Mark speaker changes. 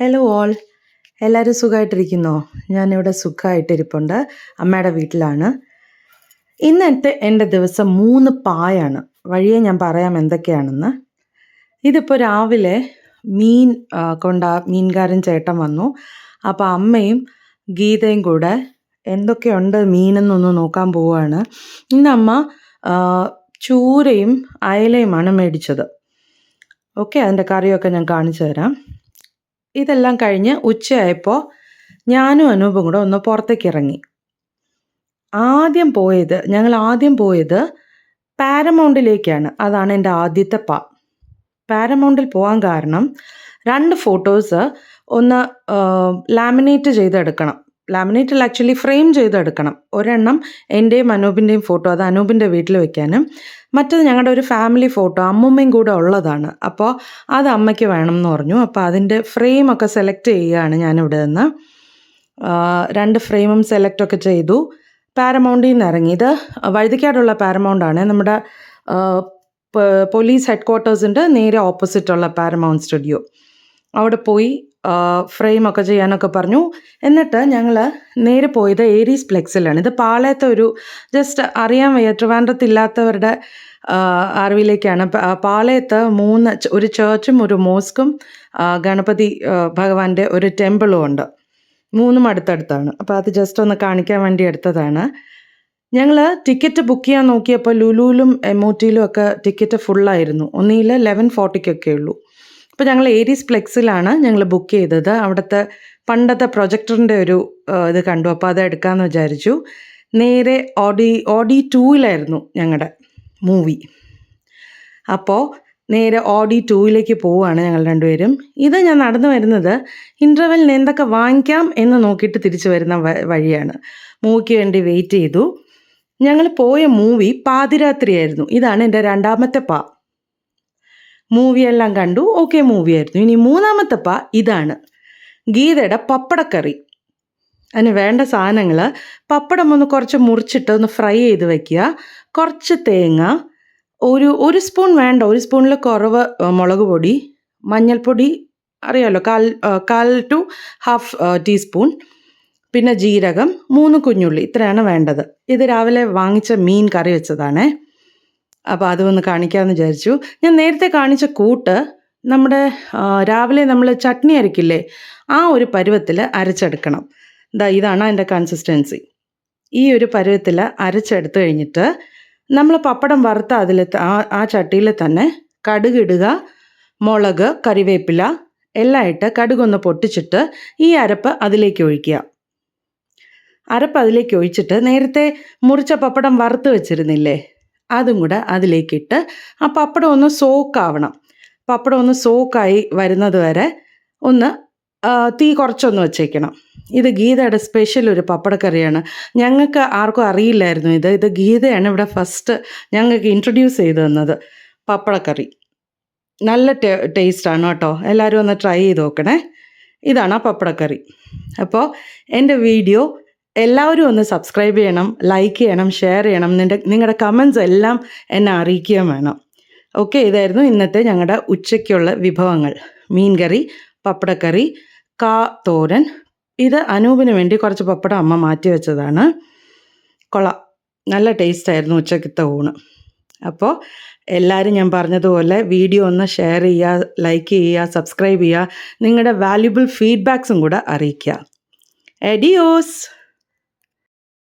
Speaker 1: Hello all എല്ലാവരും സുഖമായിട്ടിരിക്കുന്നോ ഞാനിവിടെ സുഖമായിട്ടിരിപ്പുണ്ട് അമ്മയുടെ വീട്ടിലാണ്. ഇന്നത്തെ എന്റെ ദിവസം മൂന്ന് പായാണ്. വഴിയെ ഞാൻ പറയാം എന്തൊക്കെയാണെന്ന്. ഇതിപ്പോൾ രാവിലെ മീൻ കൊണ്ട മീൻകാരൻ ചേട്ടൻ വന്നു. അപ്പോൾ അമ്മയും ഗീതയും കൂടെ എന്തൊക്കെയുണ്ട് മീനെന്നൊന്ന് നോക്കാൻ പോവുകയാണ് ഇന്നമ്മ ചൂരയും അയലയുമാണ് മേടിച്ചത്. ഓക്കെ അതിന്റെ കറിയൊക്കെ ഞാൻ കാണിച്ചു തരാം. ഇതെല്ലാം കഴിഞ്ഞ് ഉച്ചയായപ്പോൾ ഞാനും അനൂപും കൂടെ ഒന്ന് പുറത്തേക്ക് ഇറങ്ങി ആദ്യം പോയത് ഞങ്ങൾ ആദ്യം പോയത് പാരമൗണ്ടിലേക്കാണ്. അതാണ് എന്റെ ആദ്യത്തെ പാ. പാരമൗണ്ടിൽ പോകാൻ കാരണം രണ്ട് ഫോട്ടോസ് ഒന്ന് ലാമിനേറ്റ് ചെയ്തെടുക്കണം. ലാമിനേറ്റിൽ ആക്ച്വലി ഫ്രെയിം ചെയ്തെടുക്കണം. ഒരെണ്ണം എന്റെയും അനൂപിന്റെയും ഫോട്ടോ അത് അനൂപിന്റെ വീട്ടിൽ വെക്കാനും. മറ്റത് ഞങ്ങളുടെ ഒരു ഫാമിലി ഫോട്ടോ അമ്മുമ്മയും കൂടെ ഉള്ളതാണ്. അപ്പോൾ അത് അമ്മയ്ക്ക് വേണം എന്ന് പറഞ്ഞു അപ്പോൾ അതിന്റെ ഫ്രെയിമൊക്കെ സെലക്ട് ചെയ്യുകയാണ് ഞാനിവിടെ നിന്ന്. രണ്ട് ഫ്രെയിമും സെലക്റ്റൊക്കെ ചെയ്തു. പാരമൗണ്ടിൽ നിന്ന് ഇറങ്ങി. ഇത് വഴുതിക്കാടുള്ള പാരമൗണ്ടാണ് നമ്മുടെ പോലീസ് ഹെഡ് ക്വാർട്ടേഴ്സിന്റെ നേരെ ഓപ്പോസിറ്റുള്ള പാരമൗണ്ട് സ്റ്റുഡിയോ അവിടെ പോയി ഫ്രെയിമൊക്കെ ചെയ്യാനൊക്കെ പറഞ്ഞു. എന്നിട്ട് ഞങ്ങൾ നേരെ പോയത് ഏരീസ് പ്ലെക്സിലാണ് ഇത് പാളയത്തെ ഒരു ജസ്റ്റ് അറിയാൻ വയ്യ ട്രിവാൻഡ്രത്തില്ലാത്തവരുടെ അറിവിലേക്കാണ്. പാളയത്ത് മൂന്ന് ഒരു ചേർച്ചും ഒരു മോസ്കും ഗണപതി ഭഗവാന്റെ ഒരു ടെമ്പിളും ഉണ്ട്. മൂന്നും അടുത്തടുത്താണ്. അപ്പോൾ അത് ജസ്റ്റ് ഒന്ന് കാണിക്കാൻ വേണ്ടി എടുത്തതാണ്. ഞങ്ങൾ ടിക്കറ്റ് ബുക്ക് ചെയ്യാൻ നോക്കിയപ്പോൾ ലുലുവിലും എമോട്ടിയിലും ഒക്കെ ടിക്കറ്റ് ഫുള്ളായിരുന്നു ഒന്നിയിൽ ലെവൻ ഫോർട്ടിക്കൊക്കെ ഉള്ളൂ. അപ്പോൾ ഞങ്ങൾ ഏരീസ് ഫ്ലെക്സിലാണ് ഞങ്ങൾ ബുക്ക് ചെയ്തത്. അവിടുത്തെ പണ്ടത്തെ പ്രൊജക്ടറിന്റെ ഒരു ഇത് കണ്ടു. അപ്പോൾ അത് എടുക്കാമെന്ന് വിചാരിച്ചു. നേരെ ഓഡി ഓഡി ടൂവിലായിരുന്നു ഞങ്ങളുടെ മൂവി അപ്പോൾ നേരെ ഓഡി ടൂവിലേക്ക് പോവുകയാണ് ഞങ്ങൾ രണ്ടുപേരും. ഇത് ഞാൻ നടന്നു വരുന്നത് ഇന്റർവെല്ലിന് എന്തൊക്കെ വാങ്ങിക്കാം എന്ന് നോക്കിയിട്ട് തിരിച്ചു വരുന്ന വഴിയാണ്. മൂവിക്ക് വേണ്ടി വെയിറ്റ് ചെയ്തു. ഞങ്ങൾ പോയ മൂവി പാതിരാത്രിയായിരുന്നു. ഇതാണ് എന്റെ രണ്ടാമത്തെ പാ. മൂവിയെല്ലാം കണ്ടു. ഓക്കെ മൂവിയായിരുന്നു ഇനി മൂന്നാമത്തെ പ ഇതാണ്. ഗീതയുടെ പപ്പടക്കറി. അതിന് വേണ്ട സാധനങ്ങൾ പപ്പടം ഒന്ന് കുറച്ച് മുറിച്ചിട്ട് ഒന്ന് ഫ്രൈ ചെയ്ത് വെക്കുക. കുറച്ച് തേങ്ങ. ഒരു ഒരു സ്പൂൺ വേണ്ട. ഒരു സ്പൂണിൽ കുറവ് മുളക് പൊടി മഞ്ഞൾപ്പൊടി അറിയാമല്ലോ കാൽ കാൽ ടു ഹാഫ് ടീസ്പൂൺ പിന്നെ ജീരകം മൂന്ന് കുഞ്ഞുള്ളി. ഇത്രയാണ് വേണ്ടത്. ഇത് രാവിലെ വാങ്ങിച്ച മീൻ കറി വെച്ചതാണേ. അപ്പോൾ അതൊന്ന് കാണിക്കാമെന്ന് വിചാരിച്ചു. ഞാൻ നേരത്തെ കാണിച്ച കൂട്ട് നമ്മുടെ രാവിലെ നമ്മൾ ചട്നി അരക്കില്ലേ ആ ഒരു പരുവത്തിൽ അരച്ചെടുക്കണം. എന്താ ഇതാണ് അതിന്റെ കൺസിസ്റ്റൻസി ഈ ഒരു പരുവത്തിൽ അരച്ചെടുത്ത് കഴിഞ്ഞിട്ട് നമ്മൾ പപ്പടം വറുത്ത അതിൽ ആ ആ ചട്ടിയിൽ തന്നെ കടുകിടുക മുളക് കറിവേപ്പില എല്ലാം ഇട്ട് കടുകൊന്ന് പൊട്ടിച്ചിട്ട് ഈ അരപ്പ് അതിലേക്ക് ഒഴിക്കുക. അരപ്പ് അതിലേക്ക് ഒഴിച്ചിട്ട് നേരത്തെ മുറിച്ച പപ്പടം വറുത്ത് വെച്ചിരുന്നില്ലേ അതും കൂടെ അതിലേക്കിട്ട് ആ പപ്പടം ഒന്ന് സോക്കാവണം പപ്പടം ഒന്ന് സോക്കായി വരുന്നത് വരെ ഒന്ന് തീ കുറച്ചൊന്ന് വെച്ചേക്കണം. ഇത് ഗീതയുടെ സ്പെഷ്യൽ ഒരു പപ്പടക്കറിയാണ്. ഞങ്ങൾക്ക് ആർക്കും അറിയില്ലായിരുന്നു ഇത്. ഇത് ഗീതയാണ് ഇവിടെ ഫസ്റ്റ് ഞങ്ങൾക്ക് ഇൻട്രൊഡ്യൂസ് ചെയ്തു തന്നത് പപ്പടക്കറി. നല്ല ടേ ടേസ്റ്റാണ് കേട്ടോ. എല്ലാവരും ഒന്ന് ട്രൈ ചെയ്ത് നോക്കണേ. ഇതാണ് ആ പപ്പടക്കറി. അപ്പോൾ എന്റെ വീഡിയോ എല്ലാവരും ഒന്ന് സബ്സ്ക്രൈബ് ചെയ്യണം ലൈക്ക് ചെയ്യണം ഷെയർ ചെയ്യണം. നിന്റെ നിങ്ങളുടെ കമൻസ് എല്ലാം എന്നെ അറിയിക്കുകയും വേണം. ഓക്കെ ഇതായിരുന്നു ഇന്നത്തെ ഞങ്ങളുടെ ഉച്ചയ്ക്കുള്ള വിഭവങ്ങൾ. മീൻകറി പപ്പടക്കറി കാ തോരൻ. ഇത് അനൂപിന് വേണ്ടി കുറച്ച് പപ്പടം അമ്മ മാറ്റി വെച്ചതാണ്. കൊള നല്ല ടേസ്റ്റായിരുന്നു ഉച്ചക്കത്തെ ഊണ്. അപ്പോൾ എല്ലാവരും ഞാൻ പറഞ്ഞതുപോലെ വീഡിയോ ഒന്ന് ഷെയർ ചെയ്യുക ലൈക്ക് ചെയ്യുക സബ്സ്ക്രൈബ് ചെയ്യുക നിങ്ങളുടെ വാല്യുബിൾ ഫീഡ്ബാക്സും കൂടെ അറിയിക്കുക എഡിയോസ്